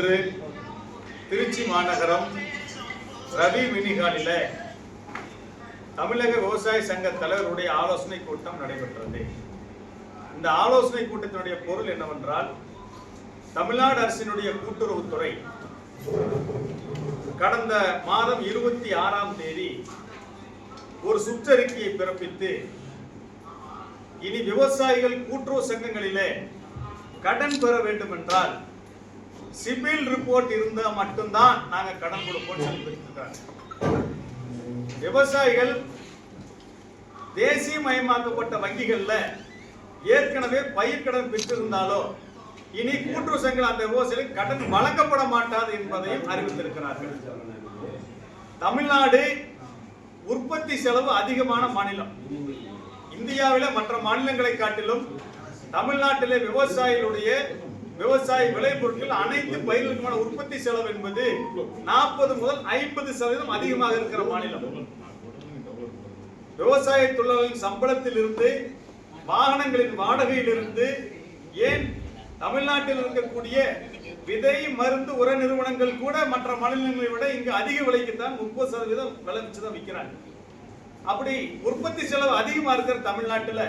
இன்று திருச்சி மாநகரம் ரவி மினிகாலில தமிழக விவசாய சங்க தலைவருடைய ஆலோசனை கூட்டம் நடைபெற்றது. இந்த ஆலோசனை கூட்டத்தினுடைய பொருள் என்னவென்றால் தமிழ்நாடு அரசினுடைய கூட்டுறவுத்துறை கடந்த மாதம் இருபத்தி ஆறாம் தேதி ஒரு சுற்றறிக்கையை பிறப்பித்து இனி விவசாயிகள் கூட்டுறவு சங்கங்களிலே கடன் பெற வேண்டும் என்றால் சிபில் ரிப்போர்ட் இருந்தா மட்டும்தான் நாங்க கடன் கொடுப்போம் சொல்லி விவசாயிகள் தேசிய மயமாக்கப்பட்ட வங்கிகள்ல ஏற்கனவே பயிர்க்கடன் பெற்றிருந்தாலோ இனி கூட்டுறவு சங்கங்கள் அந்த விவசாயிகளுக்கு கடன் வழங்கப்பட மாட்டாது என்பதையும் அறிவித்திருக்கிறார்கள். தமிழ்நாடு உற்பத்தி செலவு அதிகமான மாநிலம். இந்தியாவில மற்ற மாநிலங்களை காட்டிலும் தமிழ்நாட்டிலே விவசாயிகளுடைய விவசாய விளைபொருட்கள் அனைத்து பயிர்களுக்குமான உற்பத்தி செலவு என்பது நாற்பது முதல் ஐம்பது சதவீதம் அதிகமாக இருக்கிற மாநிலம். விவசாய தொழிலாளர்களின் சம்பளத்தில் இருந்து வாகனங்களின் வாடகையிலிருந்து ஏன் தமிழ்நாட்டில் இருக்கக்கூடிய விதை மருந்து உர நிறுவனங்கள் கூட மற்ற மாநிலங்களை விட இங்கு அதிக விலைக்கு தான் முப்பது சதவீதம் விலை வச்சு தான் விற்கிறாங்க அப்படி உற்பத்தி செலவு அதிகமா இருக்கிற தமிழ்நாட்டில்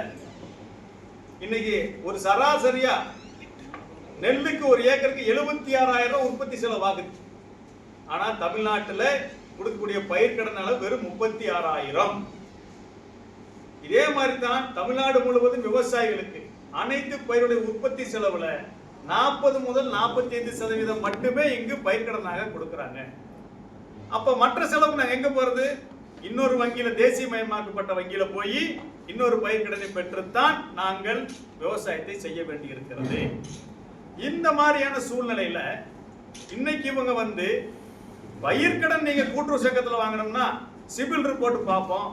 இன்னைக்கு ஒரு சராசரியா நெல்லுக்கு ஒரு ஏக்கருக்கு எழுபத்தி ஆறாயிரம் ரூபாய் உற்பத்தி செலவாகுது ஆனால் ஆனா தமிழ்நாட்டுல கொடுக்கக்கூடிய பயிர்க்கடன் அளவு வெறும் முப்பத்தி ஆறாயிரம். இதே மாதிரி தான் தமிழ்நாடு முழுவதும் விவசாயிகளுக்கு அனைத்து பயிருடைய உற்பத்தி செலவுல நாற்பது முதல் நாற்பத்தி ஐந்து சதவீதம் மட்டுமே இங்கு பயிர்க்கடனாக கொடுக்கறாங்க. அப்ப மற்ற செலவு நாங்க எங்க போறது? இன்னொரு வங்கியில தேசியமயமாக்கப்பட்ட வங்கியில போய் இன்னொரு பயிர்க்கடனை பெற்றுத்தான் நாங்கள் விவசாயத்தை செய்ய வேண்டியிருக்கிறது. இந்த மாதிரியான சூழ்நிலையில இன்னைக்கு இவங்க வந்து பயிர்க்கடன் நீங்க கூட்டுறவு சங்கத்துல வாங்கணும்னா சிபில் ரிப்போர்ட் பார்ப்போம்.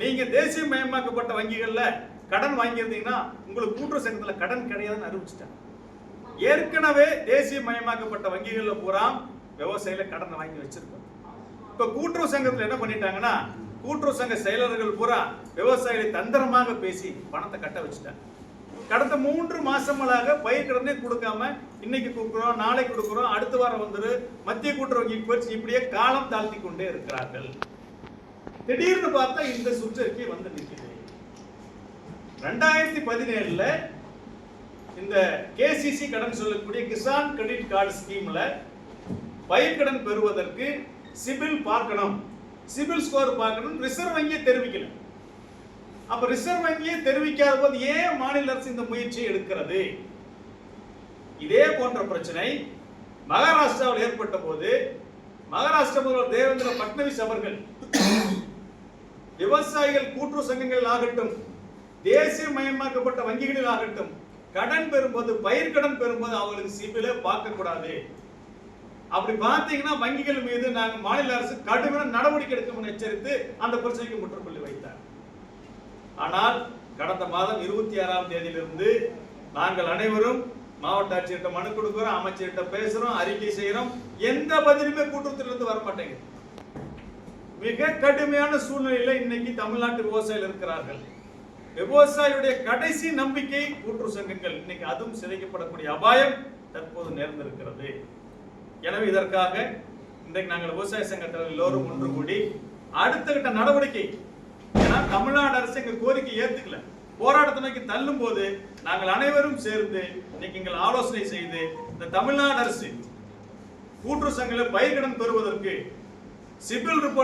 நீங்க தேசியமயமாக்கப்பட்ட வங்கிகள்ல கடன் வாங்கியிருந்தீங்கன்னா உங்களுக்கு கூட்டுறவு சங்கத்துல கடன் கிடையாதுன்னு அறிவிச்சிட்டாங்க. ஏற்கனவே தேசிய மயமாக்கப்பட்ட வங்கிகள்ல பூரா விவசாயில கடனை வாங்கி வச்சிருக்கோம் இப்ப கூட்டுறவு சங்கத்துல என்ன பண்ணிட்டாங்கன்னா கூட்டுறவு சங்க செயலர்கள் பூரா விவசாயிகளை தந்திரமாக பேசி பணத்தை கட்ட வச்சுட்டாங்க. கடந்த மூன்று மாசங்களாக பயிர் கடனே கொடுக்காம இன்னைக்கு கொடுக்குறோம் நாளை கொடுக்குறோம் அடுத்த வாரம் வந்துரு. மத்திய கூட்டுறவு வங்கிக்கு போயிடுச்சு இப்படியே காலம் தாழ்த்தி கொண்டே இருக்கிறார்கள். திடீர்னு பார்த்தா இந்த சுற்றறிக்கை வந்து நிற்கிறது ரெண்டாயிரத்தி பதினேழுல இந்த கேசிசி கடன் சொல்லக்கூடிய கிசான் கிரெடிட் கார்டு ஸ்கீம்ல பயிர்க்கடன் பெறுவதற்கு சிபில் பார்க்கணும். சிபில் ஸ்கோர் பார்க்கணும் ரிசர்வ் வங்கியை தெரிவிக்கணும் அப்ப ரிசர்வ் வங்கியே தெரிவிக்காத போது ஏன் மாநில அரசு இந்த முயற்சியை எடுக்கிறது? இதே போன்ற பிரச்சனை மகாராஷ்டிராவில் ஏற்பட்ட போது மகாராஷ்டிர முதல்வர் தேவேந்திர பட்னவிஸ் அவர்கள் விவசாயிகள் கூட்டுறவு சங்கங்கள் ஆகட்டும் தேசிய மயமாக்கப்பட்ட வங்கிகளில் ஆகட்டும் கடன் பெறும்போது பயிர்க்கடன் பெறும்போது அவங்களுக்கு சிபில பார்க்க கூடாது அப்படி பார்த்தீங்கன்னா வங்கிகள் மீது நாங்கள் மாநில அரசு கடுமையான நடவடிக்கை எடுக்கும் எச்சரித்து அந்த பிரச்சனைக்கு முற்றுப்புள்ளி ஆனால் கடந்த மாதம் இருபத்தி ஆறாம் தேதியிலிருந்து நாங்கள் அனைவரும் மாவட்ட ஆட்சியர்கிட்ட மனு கொடுக்குறோம் அமைச்சர்கிட்ட பேசுறோம் அறிக்கை செய்யறோம் எந்த பதிலுமே கூட்டத்திலிருந்து வர மாட்டேங்குது மிக கடுமையான சூழ்நிலையில இன்னைக்கு தமிழ்நாட்டு விவசாயிகள் இருக்கிறார்கள். விவசாயியுடைய கடைசி நம்பிக்கை கூட்டுறவு சங்கங்கள் இன்னைக்கு அதுவும் சிதைக்கப்படக்கூடிய அபாயம் தற்போது நேர்ந்திருக்கிறது. எனவே இதற்காக இன்றைக்கு நாங்கள் விவசாய சங்கத்தில் எல்லோரும் ஒன்று கூடி அடுத்த கட்ட நடவடிக்கை ஏன்னா தமிழ்நாடு அரசு எங்க கோரிக்கை ஏத்துக்கல. போராட்டத்தினைக்கு தள்ளும் போது நாங்கள் அனைவரும் சேர்ந்து இன்னைக்கு எங்கள் ஆலோசனை செய்து இந்த தமிழ்நாடு அரசு கூட்டுறவு சங்கங்களை பயிர்கடன் பெறுவதற்கு சிபில் ரிப்போர்ட்